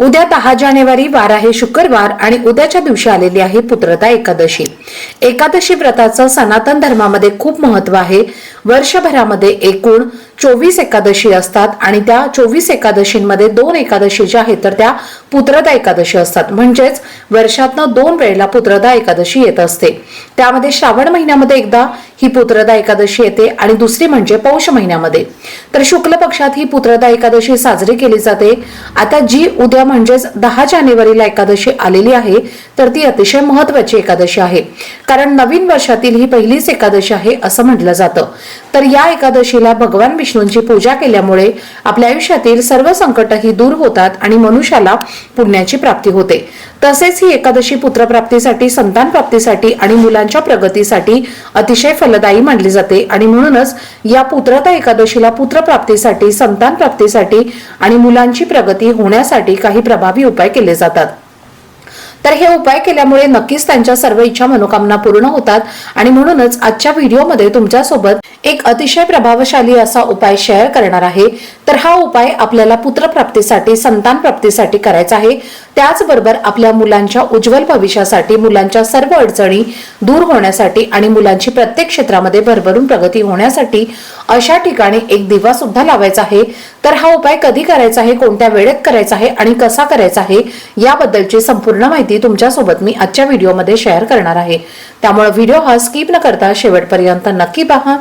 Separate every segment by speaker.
Speaker 1: उद्या दहा जानेवारी वार आहे शुक्रवार आणि उद्याच्या दिवशी आलेली आहे पुत्रता एकादशी. एकादशी व्रताचं सनातन धर्मामध्ये खूप महत्त्व आहे. वर्षभरामध्ये एकूण चोवीस एकादशी असतात आणि त्या चोवीस एकादशींमध्ये दोन एकादशी ज्या आहेत तर त्या पुत्रदा एकादशी असतात. म्हणजेच वर्षातनं दोन वेळेला पुत्रदा एकादशी येत असते. त्यामध्ये श्रावण महिन्यामध्ये एकदा ही पुत्रदा एकादशी येते आणि दुसरी म्हणजे पौष महिन्यामध्ये. तर शुक्ल पक्षात ही पुत्रदा एकादशी साजरी केली जाते. आता जी उद्या म्हणजेच दहा जानेवारीला एकादशी आलेली आहे तर ती अतिशय महत्वाची एकादशी आहे. कारण नवीन वर्षातील ही पहिलीच एकादशी आहे असं म्हटलं जातं. तर या एकादशीला भगवान विष्णूंची पूजा केल्यामुळे आपल्या आयुष्यातील सर्व संकटही दूर होतात आणि मनुष्याला पुण्याची प्राप्ती होते. तसेच ही एकादशी पुत्रप्राप्तीसाठी संतान प्राप्तीसाठी आणि मुलांच्या प्रगतीसाठी अतिशय फलदायी मानली जाते आणि म्हणूनच या पुत्रता एकादशीला पुत्रप्राप्तीसाठी संतान प्राप्तीसाठी आणि मुलांची प्रगती होण्यासाठी काही प्रभावी उपाय केले जातात. तर हे उपाय केल्यामुळे नक्कीच त्यांच्या सर्व इच्छा मनोकामना पूर्ण होतात आणि म्हणूनच आजच्या व्हिडिओमध्ये तुमच्यासोबत एक अतिशय प्रभावशाली असा उपाय शेअर करणार आहे. तर हा उपाय आपल्याला पुत्रप्राप्तीसाठी संतान प्राप्तीसाठी करायचा आहे. त्याचबरोबर आपल्या मुलांच्या उज्ज्वल भविष्यासाठी मुलांच्या सर्व अडचणी दूर होण्यासाठी आणि मुलांची प्रत्येक क्षेत्रामध्ये भरभरून प्रगती होण्यासाठी अशा ठिकाणी एक दिवा सुद्धा लावायचा आहे. तर हा उपाय कधी करायचा आहे कोणत्या वेळेत करायचा आहे आणि कसा करायचा आहे याबद्दलची संपूर्ण माहिती तुमच्यासोबत मी आजच्या व्हिडिओमध्ये शेअर करणार आहे. त्यामुळे व्हिडिओ हा स्किप न करता शेवटपर्यंत नक्की पहा.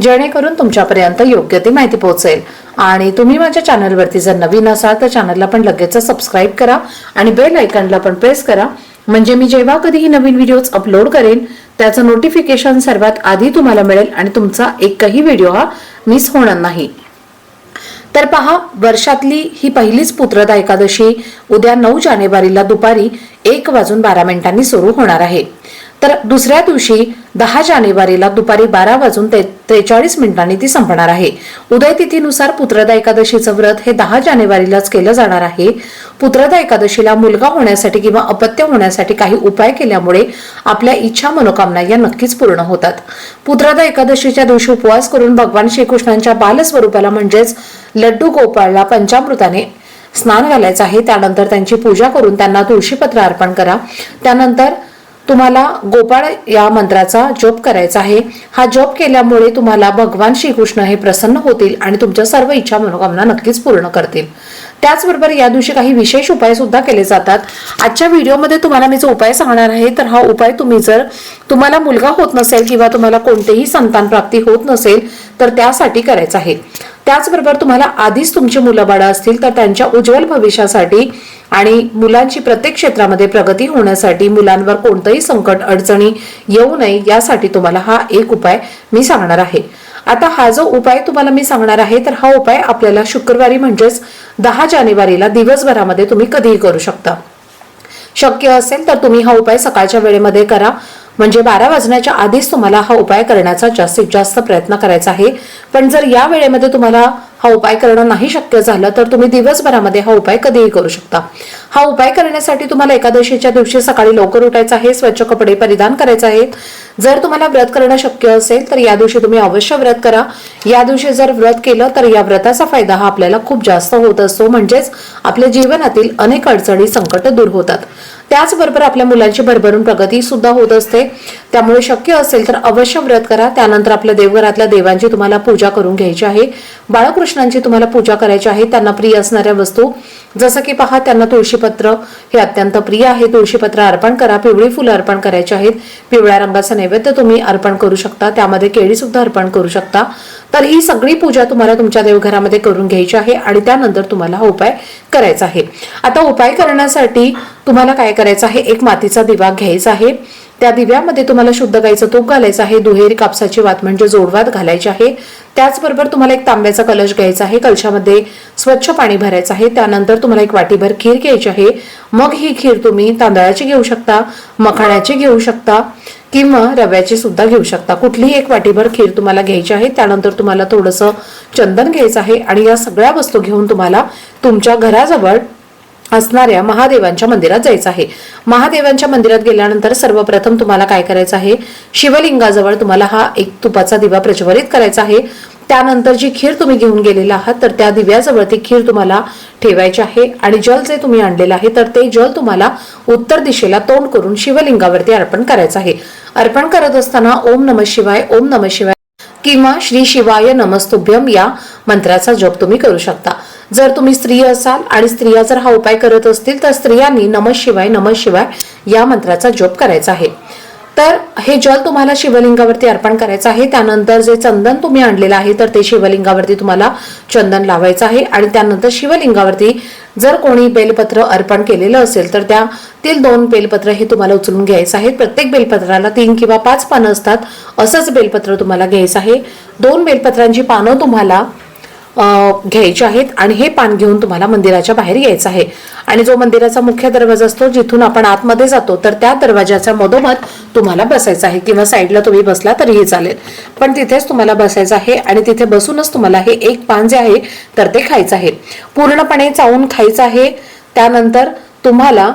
Speaker 1: जेणेकरून तुमच्यापर्यंत योग्य ती माहिती पोहोचेल. आणि तुम्ही माझ्या चॅनलवरती जर नवीन असाल तर चॅनलला पण लगेच सबस्क्राईब करा आणि बेल आयकनला पण प्रेस करा. म्हणजे मी जेव्हा कधीही नवीन व्हिडिओज अपलोड करेन त्याचं नोटिफिकेशन सर्वात आधी तुम्हाला मिळेल आणि तुमचा एकही व्हिडिओ हा मिस होणार नाही. तर पहा वर्षातली ही पहिलीच पुत्रदा एकादशी उद्या नऊ जानेवारीला दुपारी एक वाजून बारा मिनिटांनी सुरू होणार आहे. तर दुसऱ्या दिवशी दहा जानेवारीला दुपारी बारा वाजून ते त्रेचाळीस मिनिटांनी ती संपणार आहे. उदय तिथीनुसार पुत्रदा एकादशीचं व्रत हे दहा जानेवारीलाच केलं जाणार आहे. पुत्रदा एकादशीला मुलगा होण्यासाठी किंवा अपत्य होण्यासाठी काही उपाय केल्यामुळे आपल्या इच्छा मनोकामना या नक्कीच पूर्ण होतात. पुत्रदा एकादशीच्या दिवशी उपवास करून भगवान श्रीकृष्णांच्या बालस्वरूपाला म्हणजेच लड्डू गोपाळला पंचामृताने स्नान घालायचं आहे. त्यानंतर त्यांची पूजा करून त्यांना तुळशीपत्र अर्पण करा. त्यानंतर तुम्हाला गोपाळ या मंत्राचा जप करायचा आहे. हा जप केल्यामुळे तुम्हाला भगवान श्रीकृष्ण हे प्रसन्न होतील आणि तुमच्या सर्व इच्छा मनोकामना नक्कीच पूर्ण करतील. त्याचबरोबर या दिवशी काही विशेष उपाय सुद्धा केले जातात. आजच्या व्हिडिओमध्ये तुम्हाला मी जो उपाय सांगणार आहे तर हा उपाय तुम्ही जर तुम्हाला मुलगा होत नसेल किंवा तुम्हाला कोणतेही संतान प्राप्ती होत नसेल तर त्यासाठी करायचा आहे. त्याचबरोबर तुम्हाला आधीच तुमची मुलं बाळं असतील तर त्यांच्या उज्ज्वल भविष्यासाठी आणि मुलांची प्रत्येक क्षेत्रामध्ये प्रगती होण्यासाठी मुलांवर कोणतंही संकट अडचणी येऊ नये यासाठी तुम्हाला हा एक उपाय मी सांगणार आहे. आता हा जो उपाय तुम्हाला मी सांगणार आहे तर हा उपाय आपल्याला शुक्रवारी म्हणजेच दहा जानेवारीला दिवसभरामध्ये तुम्ही कधीही करू शकता. शक्य असेल तर तुम्ही हा उपाय सकाळच्या वेळेमध्ये करा. म्हणजे बारा वाजण्याच्या आधीच तुम्हाला हा उपाय करण्याचा जास्तीत जास्त प्रयत्न करायचा आहे. पण जर या वेळेमध्ये तुम्हाला हा उपाय करणं नाही शक्य झालं तर तुम्ही दिवसभरामध्ये हा उपाय कधीही करू शकता. हा उपाय करण्यासाठी तुम्हाला एकादशीच्या दिवशी सकाळी लवकर उठायचं आहे स्वच्छ कपडे परिधान करायचे आहेत. जर तुम्हाला व्रत करणं शक्य असेल तर या दिवशी तुम्ही अवश्य व्रत करा. या दिवशी जर व्रत केलं तर या व्रताचा फायदा हा आपल्याला खूप जास्त होत असतो. म्हणजेच आपल्या जीवनातील अनेक अडचणी संकट दूर होतात. त्याचबरोबर आपल्या मुलांची भरभरून प्रगती सुद्धा होत असते. त्यामुळे शक्य असेल तर अवश्य व्रत करा. त्यानंतर आपल्या देवघरातल्या देवांची तुम्हाला पूजा करून घ्यायची आहे. बाळकृष्णांची तुम्हाला पूजा करायची आहे. त्यांना प्रिय असणाऱ्या वस्तू जसं की पहा त्यांना तुळशीपत्र हे अत्यंत प्रिय आहे. तुळशीपत्र अर्पण करा पिवळी फुलं अर्पण करायची आहेत. पिवळ्या रंगाचं नैवेद्य तुम्ही अर्पण करू शकता. त्यामध्ये केळी सुद्धा अर्पण करू शकता. तर ही सगळी पूजा तुम्हाला तुमच्या देवघरामध्ये करून घ्यायची आहे आणि त्यानंतर तुम्हाला हा उपाय करायचा आहे. आता उपाय करण्यासाठी तुम्हाला काय करायचं आहे? एक मातीचा दिवा घ्यायचा आहे. त्या दिव्यामध्ये तुम्हाला शुद्ध गाईचं तूप घालायचं आहे. दुहेरी कापसाची वात म्हणजे जोडवात घालायची आहे. त्याचबरोबर तुम्हाला एक तांब्याचा कलश घ्यायचा आहे. कलशामध्ये स्वच्छ पाणी भरायचं आहे. त्यानंतर तुम्हाला एक वाटीभर खीर घ्यायची आहे. मग ही खीर तुम्ही तांदळाची घेऊ शकता मखाण्याची घेऊ शकता किंवा रव्याची सुद्धा घेऊ शकता. कुठलीही एक वाटीभर खीर तुम्हाला घ्यायची आहे. त्यानंतर तुम्हाला थोडंसं चंदन घ्यायचं आहे आणि या सगळ्या वस्तू घेऊन तुम्हाला तुमच्या घराजवळ असणाऱ्या महादेवांच्या मंदिरात जायचं आहे. महादेवांच्या मंदिरात गेल्यानंतर सर्वप्रथम तुम्हाला काय करायचं आहे? शिवलिंगाजवळ तुम्हाला हा एक तुपाचा दिवा प्रज्वलित करायचा आहे. त्यानंतर जी खीर तुम्ही घेऊन गेलेला आहात तर त्या दिव्याजवळ ती खीर तुम्हाला ठेवायची आहे. आणि जल जे तुम्ही आणलेलं आहे तर ते जल तुम्हाला उत्तर दिशेला तोंड करून शिवलिंगावरती अर्पण करायचं आहे. अर्पण करत असताना ओम नम शिवाय ओम नम शिवाय किंवा श्री शिवाय नमस्तुभ्यम या मंत्राचा जप तुम्ही करू शकता. जर तुम्ही स्त्री असाल आणि स्त्रिया जर हा उपाय करत असतील तर स्त्रियांनी नम शिवाय नम शिवाय या मंत्राचा जप करायचा आहे. तर हे जल तुम्हाला शिवलिंगावरती अर्पण करायचं आहे. त्यानंतर जे चंदन तुम्ही आणलेलं आहे तर ते शिवलिंगावरती तुम्हाला चंदन लावायचं आहे. आणि त्यानंतर शिवलिंगावरती जर कोणी बेलपत्र अर्पण केलेलं असेल तर त्यातील दोन बेलपत्र हे तुम्हाला उचलून घ्यायचं आहे. प्रत्येक बेलपत्राला तीन किंवा पाच पानं असतात. असंच बेलपत्र तुम्हाला घ्यायचं आहे. दोन बेलपत्रांची पानं तुम्हाला घ्यायचे आहेत आणि हे पान घेऊन तुम्हाला मंदिराच्या बाहेर यायचं आहे. आणि जो मंदिराचा मुख्य दरवाजा असतो जिथून आपण आतमध्ये जातो तर त्या दरवाजाच्या मधोमध तुम्हाला बसायचं आहे किंवा साईडला तुम्ही बसला तरीही चालेल. पण तिथेच तुम्हाला बसायचं आहे आणि तिथे बसूनच तुम्हाला हे एक पान जे आहे तर ते खायचं आहे. पूर्णपणे चावून खायचं आहे. त्यानंतर तुम्हाला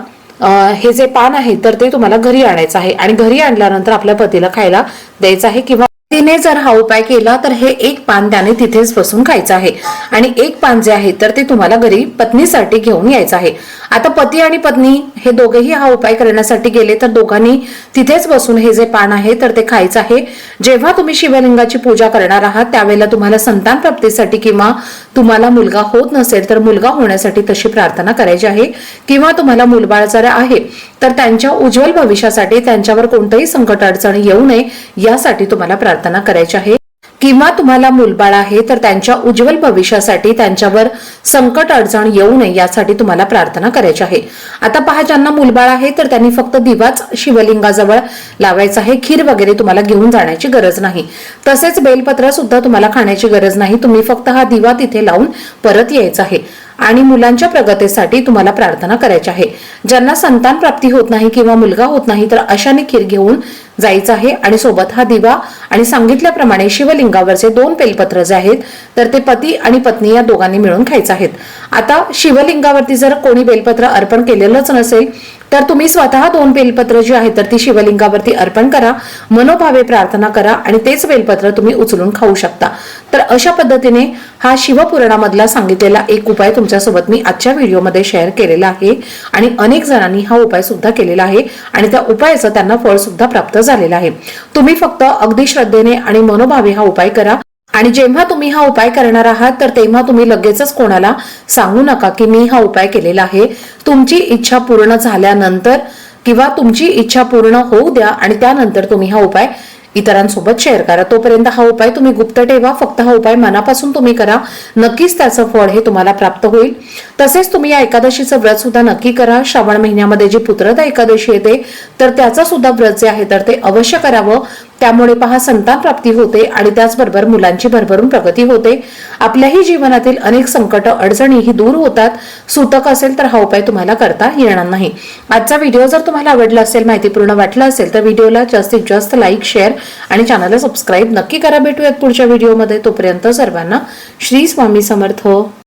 Speaker 1: हे जे पान आहे तर ते तुम्हाला घरी आणायचं आहे. आणि घरी आणल्यानंतर आपल्या पतीला खायला द्यायचं आहे किंवा तिने जर हा उपाय केला तर हे एक पान त्याने तिथेच बसून खायचं आहे. आणि एक पान जे आहे तर ते तुम्हाला घरी पत्नीसाठी घेऊन यायचं आहे. आता पती आणि पत्नी हे दोघेही हा उपाय करण्यासाठी गेले तर दोघांनी तिथेच बसून हे जे पान आहे तर ते खायचं आहे. जेव्हा तुम्ही शिवलिंगाची पूजा करणार आहात त्यावेळेला तुम्हाला संतान प्राप्तीसाठी किंवा तुम्हाला मुलगा होत नसेल तर मुलगा होण्यासाठी तशी प्रार्थना करायची आहे. किंवा तुम्हाला मुलबाळ जर आहे तर त्यांच्या उज्ज्वल भविष्यासाठी त्यांच्यावर कोणतंही संकट अडचणी येऊ नये यासाठी तुम्हाला प्रार्थना करायची आहे. किंवा तुम्हाला मुलबाळ आहे तर त्यांच्या उज्ज्वल भविष्यासाठी त्यांच्यावर संकट अडचण येऊ नये यासाठी तुम्हाला प्रार्थना करायची आहे. आता पहा ज्यांना मुलबाळ आहे तर त्यांनी फक्त दिवाच शिवलिंगाजवळ लावायचा आहे. खीर वगैरे तुम्हाला घेऊन जाण्याची गरज नाही. तसेच बेलपत्र सुद्धा तुम्हाला खाण्याची गरज नाही. तुम्ही फक्त हा दिवा तिथे लावून परत यायचा आहे. आणि मुलांच्या प्रगतीसाठी तुम्हाला प्रार्थना करायची आहे. ज्यांना संतान प्राप्ती होत नाही किंवा मुलगा होत नाही तर अशाने खीर घेऊन जायचं आहे. आणि सोबत हा दिवा आणि सांगितल्याप्रमाणे शिवलिंगावरचे दोन बेलपत्र जे आहेत तर ते पती आणि पत्नी या दोघांनी मिळून खायचे आहेत. आता शिवलिंगावरती जर कोणी बेलपत्र अर्पण केलेलंच नसेल तर तुम्ही स्वतः दोन बेलपत्र जी आहेत तर ती शिवलिंगावरती अर्पण करा मनोभावे प्रार्थना करा आणि तेच बेलपत्र तुम्ही उचलून खाऊ शकता. तर अशा पद्धतीने हा शिवपुराणामधला सांगितलेला एक उपाय तुमच्यासोबत मी आजच्या व्हिडिओमध्ये शेअर केलेला आहे. आणि अनेक जणांनी हा उपाय सुद्धा केलेला आहे. आणि त्या उपायाचं त्यांना फळ सुद्धा प्राप्त झालेलं आहे. तुम्ही फक्त अगदी श्रद्धेने आणि मनोभावे हा उपाय करा. आणि जेव्हा तुम्ही हा उपाय करणार आहात तर तेव्हा तुम्ही लगेचच कोणाला सांगू नका की मी हा उपाय केलेला आहे. तुमची इच्छा पूर्ण झाल्यानंतर किंवा तुमची इच्छा पूर्ण होऊ द्या आणि त्यानंतर तुम्ही हा उपाय इतरांसोबत शेअर करा. तोपर्यंत हा उपाय तुम्ही गुप्त ठेवा. फक्त हा उपाय मनापासून तुम्ही करा. नक्कीच त्याचं फळ हे तुम्हाला प्राप्त होईल. तसेच तुम्ही या एकादशीचं व्रत सुद्धा नक्की करा. श्रावण महिन्यामध्ये जी पुत्रता एकादशी येते तर त्याचं सुद्धा व्रत जे आहे तर ते अवश्य करावं. त्यामुळे पहा संतान प्राप्ती होते आणि त्याचबरोबर मुलांची भरभरून प्रगती होते. आपल्याही जीवनातील अनेक संकट अडचणी ही दूर होतात. सूतक असेल तर हा उपाय तुम्हाला करता येणार नाही. आजचा व्हिडिओ जर तुम्हाला आवडला असेल माहितीपूर्ण वाटला असेल तर व्हिडिओला जास्तीत जास्त लाईक शेअर आणि चॅनलला सबस्क्राईब नक्की करा. भेटूयात पुढच्या व्हिडिओमध्ये. तोपर्यंत सर्वांना श्री स्वामी समर्थ.